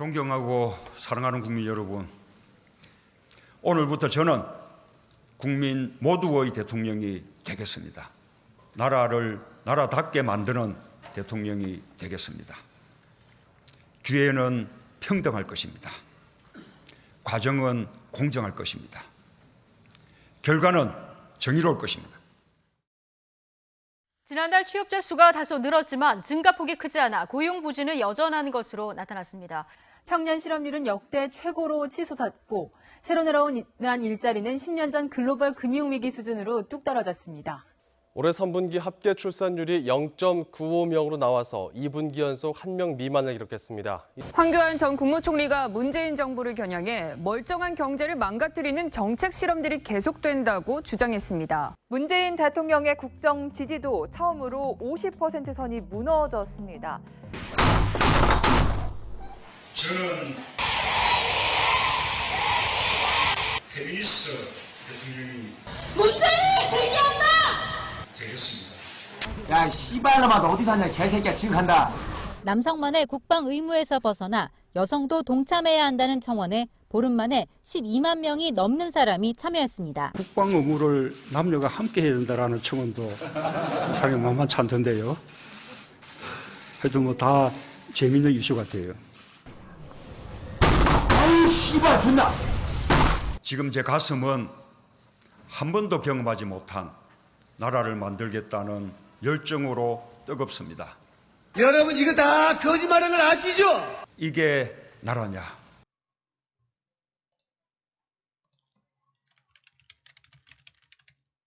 존경하고 사랑하는 국민 여러분, 오늘부터 저는 국민 모두의 대통령이 되겠습니다. 나라를 나라답게 만드는 대통령이 되겠습니다. 기회는 평등할 것입니다. 과정은 공정할 것입니다. 결과는 정의로울 것입니다. 지난달 취업자 수가 다소 늘었지만 증가폭이 크지 않아 고용 부진은 여전한 것으로 나타났습니다. 청년 실업률은 역대 최고로 치솟았고 새로 늘어난 일자리는 10년 전 글로벌 금융위기 수준으로 뚝 떨어졌습니다. 올해 3분기 합계 출산율이 0.95명으로 나와서 2분기 연속 1명 미만을 기록했습니다. 황교안 전 국무총리가 문재인 정부를 겨냥해 멀쩡한 경제를 망가뜨리는 정책 실험들이 계속된다고 주장했습니다. 문재인 대통령의 국정 지지도 처음으로 50% 선이 무너졌습니다. 저는 페미니스트 대통령이 문재인 제기한다 되겠습니다. 야, 씨발놈아, 너 어디 사냐, 개새끼야, 지금 간다. 남성만의 국방 의무에서 벗어나 여성도 동참해야 한다는 청원에 보름 만에 12만 명이 넘는 사람이 참여했습니다. 국방 의무를 남녀가 함께 해야 된다라는 청원도 상당히 만만치 않던데요. 하여튼 뭐 다 재밌는 이슈 같아요. 씨발, 존나. 지금 제 가슴은 한 번도 경험하지 못한 나라를 만들겠다는 열정으로 뜨겁습니다. 여러분 이거 다 거짓말인 걸 아시죠? 이게 나라냐?